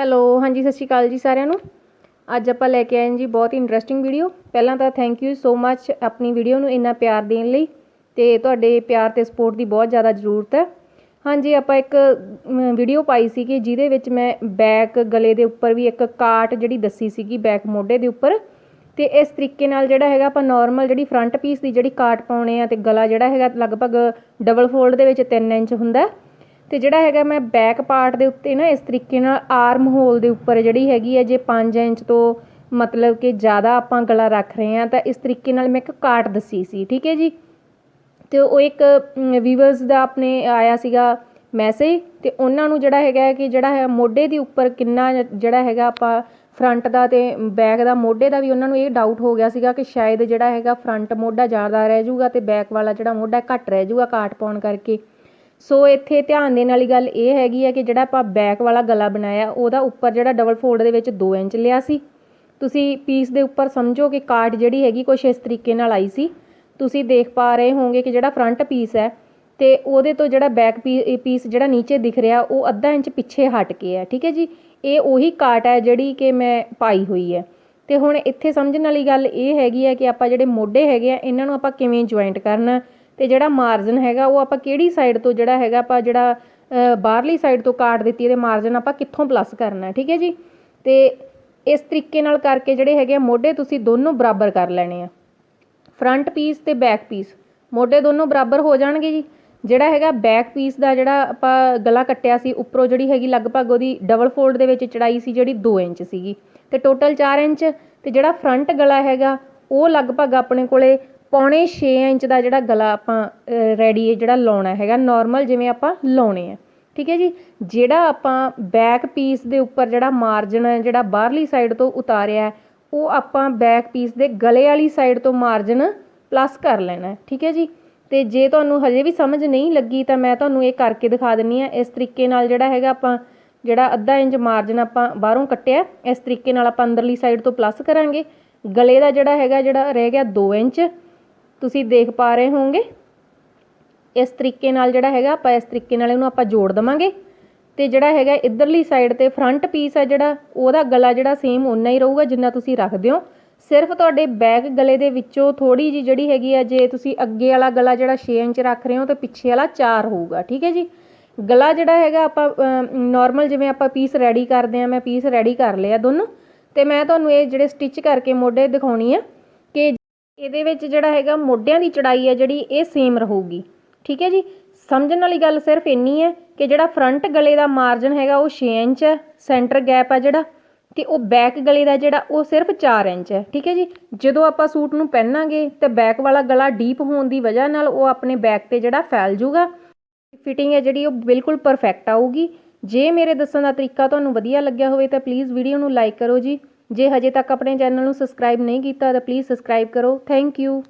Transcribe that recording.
Hello, ਹਾਂਜੀ, ਸਤਿ ਸ਼੍ਰੀ ਅਕਾਲ ਜੀ ਸਾਰਿਆਂ ਨੂੰ। ਅੱਜ ਆਪਾਂ ਲੈ ਕੇ ਆਏ ਹਾਂ ਜੀ ਬਹੁਤ ਹੀ ਇੰਟਰਸਟਿੰਗ ਵੀਡੀਓ ਪਹਿਲਾਂ ਤਾਂ ਥੈਂਕ ਯੂ ਸੋ ਮੱਚ ਆਪਣੀ ਵੀਡੀਓ ਨੂੰ ਇੰਨਾ ਪਿਆਰ ਦੇਣ ਲਈ ਤੇ ਤੁਹਾਡੇ ਪਿਆਰ ਤੇ ਸਪੋਰਟ ਦੀ ਬਹੁਤ ਜ਼ਿਆਦਾ ਜ਼ਰੂਰਤ ਹੈ। ਹਾਂਜੀ, ਆਪਾਂ ਇੱਕ ਵੀਡੀਓ ਪਾਈ ਸੀ ਕਿ ਜਿਹਦੇ ਵਿੱਚ ਮੈਂ ਬੈਕ ਗਲੇ ਦੇ ਉੱਪਰ ਵੀ ਇੱਕ ਕਾਟ ਜਿਹੜੀ ਦੱਸੀ ਸੀਗੀ ਬੈਕ ਮੋਢੇ ਦੇ ਉੱਪਰ। ਤੇ ਇਸ ਤਰੀਕੇ ਨਾਲ ਜਿਹੜਾ ਹੈਗਾ ਆਪਾਂ ਨਾਰਮਲ ਜਿਹੜੀ ਫਰੰਟ ਪੀਸ ਦੀ ਜਿਹੜੀ ਕਾਟ ਪਾਉਣੇ ਆ ਤੇ ਗਲਾ ਜਿਹੜਾ ਹੈਗਾ ਲਗਭਗ ਡਬਲ ਫੋਲਡ ਦੇ ਵਿੱਚ 3 ਇੰਚ ਹੁੰਦਾ। ਅਤੇ ਜਿਹੜਾ ਹੈਗਾ ਮੈਂ ਬੈਕ ਪਾਰਟ ਦੇ ਉੱਤੇ ਨਾ ਇਸ ਤਰੀਕੇ ਨਾਲ ਆਰਮ ਹੋਲ ਦੇ ਉੱਪਰ ਜਿਹੜੀ ਹੈਗੀ ਹੈ ਜੇ ਪੰਜ ਇੰਚ ਤੋਂ ਮਤਲਬ ਕਿ ਜ਼ਿਆਦਾ ਆਪਾਂ ਗਲਾ ਰੱਖ ਰਹੇ ਹਾਂ ਤਾਂ ਇਸ ਤਰੀਕੇ ਨਾਲ ਮੈਂ ਇੱਕ ਕਾਟ ਦੱਸੀ ਸੀ, ਠੀਕ ਹੈ ਜੀ? ਅਤੇ ਉਹ ਇੱਕ ਵੀਵਰਸ ਦਾ ਆਪਣੇ ਆਇਆ ਸੀਗਾ ਮੈਸੇਜ ਅਤੇ ਉਹਨਾਂ ਨੂੰ ਜਿਹੜਾ ਹੈਗਾ ਕਿ ਜਿਹੜਾ ਹੈ ਮੋਢੇ ਦੇ ਉੱਪਰ ਕਿੰਨਾ ਜਿਹੜਾ ਹੈਗਾ ਆਪਾਂ ਫਰੰਟ ਦਾ ਅਤੇ ਬੈਕ ਦਾ ਮੋਢੇ ਦਾ ਵੀ ਉਹਨਾਂ ਨੂੰ ਇਹ ਡਾਊਟ ਹੋ ਗਿਆ ਸੀਗਾ ਕਿ ਸ਼ਾਇਦ ਜਿਹੜਾ ਹੈਗਾ ਫਰੰਟ ਮੋਢਾ ਜ਼ਿਆਦਾ ਰਹਿ ਜਾਊਗਾ ਅਤੇ ਬੈਕ ਵਾਲਾ ਜਿਹੜਾ ਮੋਢਾ ਘੱਟ ਰਹਿ ਜਾਊਗਾ ਕਾਟ ਪਾਉਣ ਕਰਕੇ। ਸੋ ਇੱਥੇ ਧਿਆਨ ਦੇਣ ਵਾਲੀ ਗੱਲ ਇਹ ਹੈਗੀ ਹੈ ਕਿ ਜਿਹੜਾ ਆਪਾਂ ਬੈਕ ਵਾਲਾ ਗਲਾ ਬਣਾਇਆ, ਉਹਦਾ ਉੱਪਰ ਜਿਹੜਾ ਡਬਲ ਫੋਲਡ ਦੇ ਵਿੱਚ 2 ਇੰਚ ਲਿਆ ਸੀ। ਤੁਸੀਂ ਪੀਸ ਦੇ ਉੱਪਰ ਸਮਝੋ ਕਿ ਕਾਟ ਜਿਹੜੀ ਹੈਗੀ ਕੁਛ ਇਸ ਤਰੀਕੇ ਨਾਲ ਆਈ ਸੀ। ਤੁਸੀਂ ਦੇਖ ਪਾ ਰਹੇ ਹੋਵੋਗੇ ਕਿ ਜਿਹੜਾ ਫਰੰਟ ਪੀਸ ਹੈ ਤੇ ਉਹਦੇ ਤੋਂ ਜਿਹੜਾ ਬੈਕ ਪੀਸ ਜਿਹੜਾ ਨੀਚੇ ਦਿਖ ਰਿਹਾ, ਉਹ ਅੱਧਾ ਇੰਚ ਪਿੱਛੇ ਹਟ ਕੇ ਹੈ, ਠੀਕ ਹੈ ਜੀ? ਇਹ ਉਹੀ ਕਾਟ ਹੈ ਜਿਹੜੀ ਕਿ ਮੈਂ ਪਾਈ ਹੋਈ ਹੈ। ਤੇ ਹੁਣ ਇੱਥੇ ਸਮਝਣ ਵਾਲੀ ਗੱਲ ਇਹ ਹੈਗੀ ਹੈ ਕਿ ਆਪਾਂ ਜਿਹੜੇ ਮੋਢੇ ਹੈਗੇ ਆ, ਇਹਨਾਂ ਨੂੰ ਆਪਾਂ ਕਿਵੇਂ ਜੁਆਇੰਟ ਕਰਨਾ? ਅਤੇ ਜਿਹੜਾ ਮਾਰਜਨ ਹੈਗਾ ਉਹ ਆਪਾਂ ਕਿਹੜੀ ਸਾਈਡ ਤੋਂ ਜਿਹੜਾ ਹੈਗਾ ਆਪਾਂ ਜਿਹੜਾ ਬਾਹਰਲੀ ਸਾਈਡ ਤੋਂ ਕਾਟ ਦਿੱਤੀ ਇਹਦੇ ਮਾਰਜਨ ਆਪਾਂ ਕਿੱਥੋਂ ਪਲੱਸ ਕਰਨਾ ਠੀਕ ਹੈ ਜੀ? ਅਤੇ ਇਸ ਤਰੀਕੇ ਨਾਲ ਕਰਕੇ ਜਿਹੜੇ ਹੈਗੇ ਆ, ਮੋਢੇ ਤੁਸੀਂ ਦੋਨੋਂ ਬਰਾਬਰ ਕਰ ਲੈਣੇ ਆ। ਫਰੰਟ ਪੀਸ ਤੇ ਬੈਕ ਪੀਸ ਮੋਢੇ ਦੋਨੋਂ ਬਰਾਬਰ ਹੋ ਜਾਣਗੇ ਜੀ। ਜਿਹੜਾ ਹੈਗਾ ਬੈਕ ਪੀਸ ਦਾ ਜਿਹੜਾ ਆਪਾਂ ਗਲਾ ਕੱਟਿਆ ਸੀ, ਉੱਪਰੋਂ ਜਿਹੜੀ ਹੈਗੀ ਲਗਭਗ ਉਹਦੀ ਡਬਲ ਫੋਲਡ ਦੇ ਵਿੱਚ ਚੜਾਈ ਸੀ, ਜਿਹੜੀ 2 ਇੰਚ ਸੀਗੀ। ਤੇ ਟੋਟਲ 4 ਇੰਚ, ਤੇ ਜਿਹੜਾ ਫਰੰਟ ਗਲਾ ਹੈਗਾ, ਉਹ ਲਗਭਗ ਆਪਣੇ ਕੋਲੇ ਪੌਣੇ ਛੇ ਇੰਚ ਦਾ ਜਿਹੜਾ ਗਲਾ ਆਪਾਂ ਰੈਡੀ ਹੈ ਜਿਹੜਾ ਲਾਉਣਾ ਹੈਗਾ ਨੋਰਮਲ ਜਿਵੇਂ ਆਪਾਂ ਲਾਉਣੇ ਆ। ਠੀਕ ਹੈ ਜੀ? ਜਿਹੜਾ ਆਪਾਂ ਬੈਕ ਪੀਸ ਦੇ ਉੱਪਰ ਜਿਹੜਾ ਮਾਰਜਨ ਹੈ, ਜਿਹੜਾ ਬਾਹਰਲੀ ਸਾਈਡ ਤੋਂ ਉਤਾਰਿਆ, ਉਹ ਆਪਾਂ ਬੈਕ ਪੀਸ ਦੇ ਗਲੇ ਵਾਲੀ ਸਾਈਡ ਤੋਂ ਮਾਰਜਨ ਪਲੱਸ ਕਰ ਲੈਣਾ ਠੀਕ ਹੈ ਜੀ? ਤੇ ਜੇ ਤੁਹਾਨੂੰ ਹਜੇ ਵੀ ਸਮਝ ਨਹੀਂ ਲੱਗੀ, ਤਾਂ ਮੈਂ ਤੁਹਾਨੂੰ ਇਹ ਕਰਕੇ ਦਿਖਾ ਦਿੰਨੀ ਆ ਇਸ ਤਰੀਕੇ ਨਾਲ ਜਿਹੜਾ ਹੈਗਾ ਆਪਾਂ, ਜਿਹੜਾ ਅੱਧਾ ਇੰਚ ਮਾਰਜਨ ਆਪਾਂ ਬਾਹਰੋਂ ਕੱਟਿਆ, ਇਸ ਤਰੀਕੇ ਨਾਲ ਆਪਾਂ ਅੰਦਰਲੀ ਸਾਈਡ ਤੋਂ ਪਲੱਸ ਕਰਾਂਗੇ। ਗਲੇ ਦਾ ਜਿਹੜਾ ਹੈਗਾ, ਜਿਹੜਾ ਰਹਿ ਗਿਆ 2 ਇੰਚ। ਤੁਸੀਂ ਦੇਖ ਪਾ ਰਹੇ ਹੋਵੋਗੇ। ਇਸ ਤਰੀਕੇ ਨਾਲ ਜਿਹੜਾ ਹੈਗਾ, ਆਪਾਂ ਇਸ ਤਰੀਕੇ ਨਾਲ ਇਹਨੂੰ ਆਪਾਂ ਜੋੜ ਦਵਾਂਗੇ। ਤੇ ਜਿਹੜਾ ਹੈਗਾ, ਇਧਰਲੀ ਸਾਈਡ ਤੇ ਫਰੰਟ ਪੀਸ ਹੈ ਜਿਹੜਾ, ਉਹਦਾ ਗਲਾ ਜਿਹੜਾ ਸੇਮ ਓਨਾ ਹੀ ਰਹੂਗਾ ਜਿੰਨਾ ਤੁਸੀਂ ਰੱਖਦੇ ਹੋ। ਸਿਰਫ ਤੁਹਾਡੇ ਬੈਕ ਗਲੇ ਦੇ ਵਿੱਚੋਂ ਥੋੜੀ ਜੀ ਜਿਹੜੀ ਹੈਗੀ ਆ, ਜੇ ਤੁਸੀਂ ਅੱਗੇ ਵਾਲਾ ਗਲਾ ਜਿਹੜਾ 6 ਇੰਚ ਰੱਖ ਰਹੇ ਹੋ, ਤਾਂ ਪਿੱਛੇ ਵਾਲਾ 4 ਹੋਊਗਾ, ਠੀਕ ਹੈ ਜੀ? ਗਲਾ ਜਿਹੜਾ ਹੈਗਾ, ਆਪਾਂ ਨਾਰਮਲ ਜਿਵੇਂ ਆਪਾਂ ਪੀਸ ਰੈਡੀ ਕਰਦੇ ਆ ਮੈਂ ਪੀਸ ਰੈਡੀ ਕਰ ਲਿਆ ਦੋਨੋਂ। ਤੇ ਮੈਂ ਤੁਹਾਨੂੰ ਇਹ ਜਿਹੜੇ ਸਟਿਚ ਕਰਕੇ ਮੋਢੇ ਦਿਖਾਉਣੀ ਆ ਇਹਦੇ ਵਿੱਚ ਜਿਹੜਾ ਹੈਗਾ ਮੋਢਿਆਂ ਦੀ ਚੜਾਈ ਹੈ ਜਿਹੜੀ, ਇਹ ਸੇਮ ਰਹੂਗੀ। ਠੀਕ ਹੈ ਜੀ? ਸਮਝਣ ਵਾਲੀ ਗੱਲ ਸਿਰਫ ਇੰਨੀ ਹੈ ਕਿ ਜਿਹੜਾ ਫਰੰਟ ਗਲੇ ਦਾ ਮਾਰਜਨ ਹੈਗਾ ਉਹ 6 ਇੰਚ ਹੈ ਸੈਂਟਰ ਗੈਪ ਹੈ ਜਿਹੜਾ, ਤੇ ਉਹ ਬੈਕ ਗਲੇ ਦਾ ਜਿਹੜਾ ਉਹ ਸਿਰਫ 4 ਇੰਚ ਹੈ। ਠੀਕ ਹੈ ਜੀ? ਜਦੋਂ ਆਪਾਂ ਸੂਟ ਨੂੰ ਪਹਿਨਾਂਗੇ ਤੇ ਬੈਕ ਵਾਲਾ ਗਲਾ ਡੀਪ ਹੋਣ ਦੀ ਵਜ੍ਹਾ ਨਾਲ ਉਹ ਆਪਣੇ ਬੈਕ ਤੇ ਜਿਹੜਾ ਫੈਲ ਜਾਊਗਾ ਫਿਟਿੰਗ ਹੈ ਜਿਹੜੀ ਉਹ ਬਿਲਕੁਲ ਪਰਫੈਕਟ ਆਊਗੀ। ਜੇ ਮੇਰੇ ਦੱਸਣ ਦਾ ਤਰੀਕਾ ਤੁਹਾਨੂੰ ਵਧੀਆ ਲੱਗਿਆ ਹੋਵੇ ਤਾਂ ਪਲੀਜ਼ ਵੀਡੀਓ ਨੂੰ ਲਾਈਕ ਕਰੋ ਜੀ। ਜੇ ਹਜੇ ਤੱਕ ਆਪਣੇ ਚੈਨਲ ਨੂੰ ਸਬਸਕ੍ਰਾਈਬ ਨਹੀਂ ਕੀਤਾ ਤਾਂ ਪਲੀਜ਼ ਸਬਸਕ੍ਰਾਈਬ ਕਰੋ। Thank you